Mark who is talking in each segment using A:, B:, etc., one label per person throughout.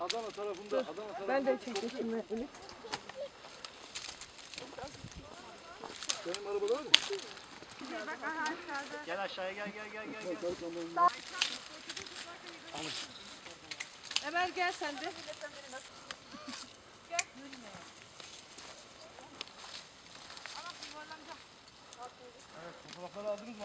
A: Adana tarafında, Adana tarafında.
B: Ben de çekeyim şimdi.
A: Benim arabada var mı?
C: Gel aşağıya gel gel gel gel. gel.
B: Emel gel sen de.
A: Fotoğrafları aldınız mı?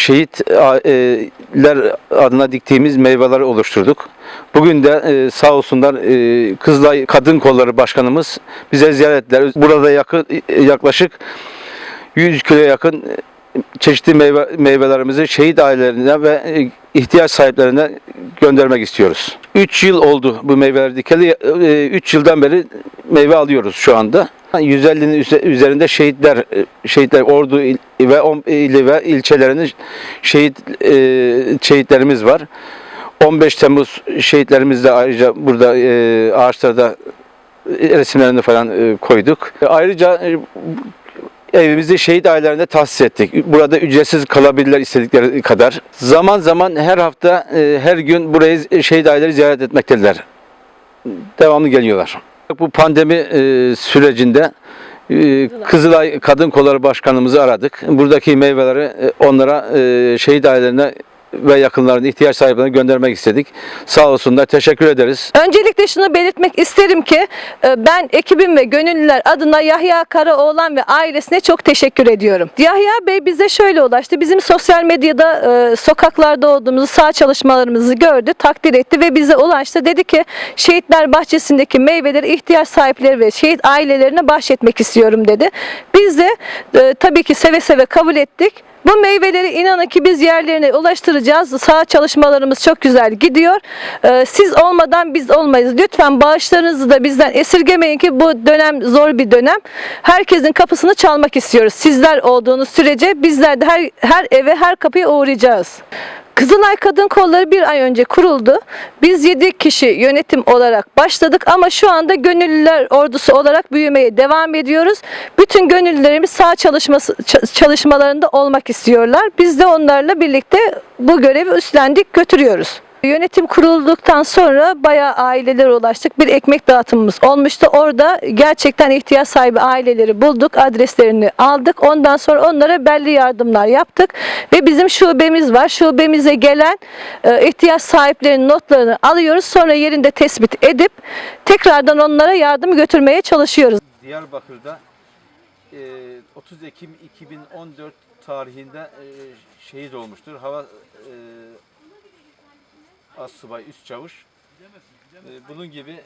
D: şehitler adına diktiğimiz meyveleri oluşturduk. Bugün de e, sağ olsunlar e, Kızılay Kadın Kolları Başkanımız bize ziyaretler. Burada yakın yaklaşık 100 kilo yakın e, çeşitli meyve, meyvelerimizi şehit ailelerine ve e, ihtiyaç sahiplerine göndermek istiyoruz. 3 yıl oldu bu meyveler dikeli. 3 yıldan beri meyve alıyoruz şu anda. 150'nin üze- üzerinde şehitler, e, şehitler Ordu ve ili ve ilçelerinin şehit e, şehitlerimiz var. 15 Temmuz şehitlerimiz de ayrıca burada e, ağaçlarda resimlerini falan koyduk. Ayrıca evimizi şehit ailelerine tahsis ettik. Burada ücretsiz kalabilirler istedikleri kadar. Zaman zaman her hafta, her gün burayı şehit aileleri ziyaret etmektedirler. Devamlı geliyorlar. Bu pandemi e, sürecinde e, Kızılay Kadın Kolları Başkanımızı aradık. Buradaki meyveleri e, onlara e, şehit ailelerine ve yakınlarına ihtiyaç sahiplerine göndermek istedik. Sağ olsunlar. Teşekkür ederiz.
B: Öncelikle şunu belirtmek isterim ki e, ben ekibim ve gönüllüler adına Yahya Karaoğlan ve ailesine çok teşekkür ediyorum. Yahya Bey bize şöyle ulaştı. Bizim sosyal medyada e, sokaklarda olduğumuzu, sağ çalışmalarımızı gördü, takdir etti ve bize ulaştı. Dedi ki şehitler bahçesindeki meyveleri ihtiyaç sahipleri ve şehit ailelerine bahşetmek istiyorum dedi. Biz de e, tabii ki seve seve kabul ettik. Bu meyveleri inanın ki biz yerlerine ulaştıracağız. Sağ çalışmalarımız çok güzel gidiyor. Ee, siz olmadan biz olmayız. Lütfen bağışlarınızı da bizden esirgemeyin ki bu dönem zor bir dönem. Herkesin kapısını çalmak istiyoruz. Sizler olduğunuz sürece bizler de her, her eve her kapıya uğrayacağız. Kızılay Kadın Kolları bir ay önce kuruldu. Biz 7 kişi yönetim olarak başladık ama şu anda gönüllüler ordusu olarak büyümeye devam ediyoruz. Bütün gönüllülerimiz sağ çalışması, çalışmalarında olmak istiyorlar. Biz de onlarla birlikte bu görevi üstlendik, götürüyoruz. Yönetim kurulduktan sonra bayağı ailelere ulaştık. Bir ekmek dağıtımımız olmuştu. Orada gerçekten ihtiyaç sahibi aileleri bulduk. Adreslerini aldık. Ondan sonra onlara belli yardımlar yaptık. Ve bizim şubemiz var. Şubemize gelen e, ihtiyaç sahiplerinin notlarını alıyoruz. Sonra yerinde tespit edip tekrardan onlara yardım götürmeye çalışıyoruz.
D: Diyarbakır'da e, 30 Ekim 2014 tarihinde e, şehit olmuştur. Hava e, Assubay Üst Çavuş. E, bunun gibi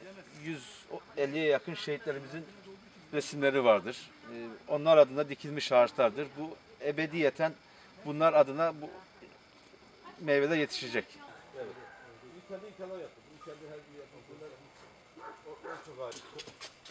D: 150'ye yakın şehitlerimizin resimleri vardır. E, onlar adına dikilmiş ağaçlardır. Bu ebediyeten bunlar adına bu meyveler yetişecek. Harun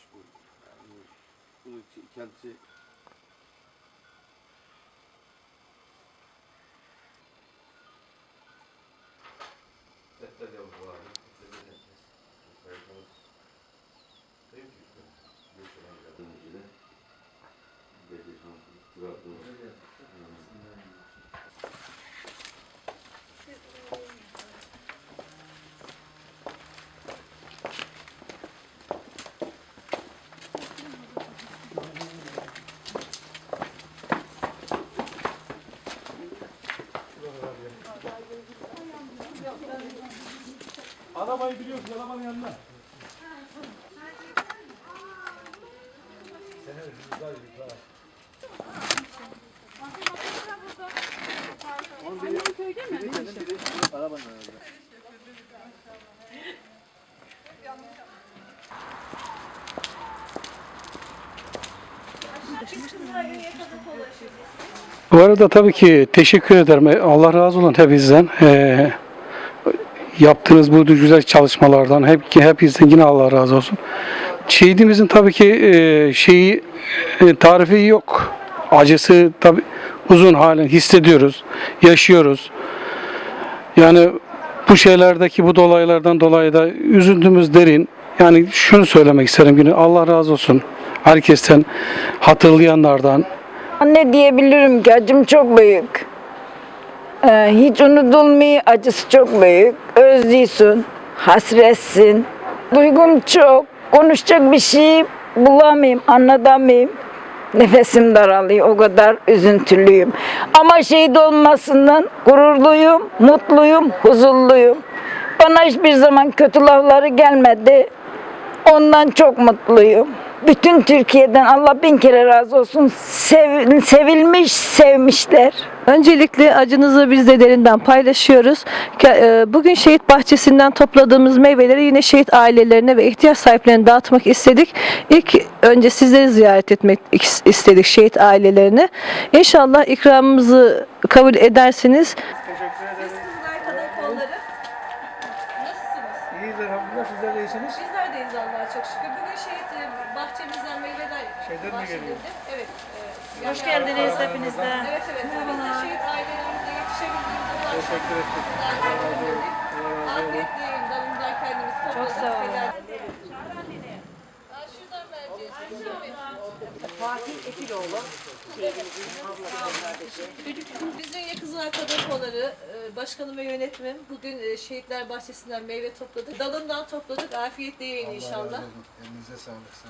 D: iş bu. Yani bunu kendisi Tekrar yavrularını bitirmeden saygımız değil mi?
C: Geçen aylarda Bedirhan Arabayı biliyorsun arabanın yanına. Bu arada tabii ki teşekkür ederim. Allah razı olsun hepinizden. Ee, yaptığınız bu güzel çalışmalardan hep hepinizden yine Allah razı olsun. Şehidimizin tabii ki e, şeyi e, tarifi yok. Acısı tabii uzun halen hissediyoruz, yaşıyoruz. Yani bu şeylerdeki bu dolaylardan dolayı da üzüntümüz derin. Yani şunu söylemek isterim yine Allah razı olsun herkesten, hatırlayanlardan,
E: Ne diyebilirim ki acım çok büyük. Ee, hiç unutulmuyor, acısı çok büyük. Özlüyorsun, hasretsin. Duygum çok, konuşacak bir şey bulamayayım, anlatamayayım. Nefesim daralıyor, o kadar üzüntülüyüm. Ama şehit olmasından gururluyum, mutluyum, huzurluyum. Bana hiçbir zaman kötü lafları gelmedi. Ondan çok mutluyum. Bütün Türkiye'den Allah bin kere razı olsun. Sev- sevilmiş, sevmişler.
B: Öncelikle acınızı biz de derinden paylaşıyoruz. E, Bugün şehit bahçesinden topladığımız meyveleri yine şehit ailelerine ve ihtiyaç sahiplerine dağıtmak istedik. İlk önce sizleri ziyaret etmek is- istedik şehit ailelerine. İnşallah ikramımızı kabul edersiniz.
C: Teşekkür ederiz.
B: Nasılsınız?
C: İyiyiz elhamdülillah. Sizler de iyisiniz.
B: Bizler deyiz Allah'a çok şükür. Bugün şehit e, bahçemizden meyveler
C: Şeyden mi
B: bahşedildi.
C: geliyor?
B: Evet. e,
F: Hoş geldiniz hepiniz de.
B: Evet evet. Biz de şehit ailelerimize yetişebildiğimiz
C: Teşekkür ettik.
B: Afiyetle yiyin. Dalından kendimiz topladık.
F: Çok sağ olun.
B: Helal. Aa, şuradan vereceğiz. Biz Dünya Kızlar Kadın Kolları e, Başkanı ve yönetmem bugün e, Şehitler Bahçesi'nden meyve topladık. Dalından topladık. Afiyetle yiyin inşallah.
C: Elinize sağlık.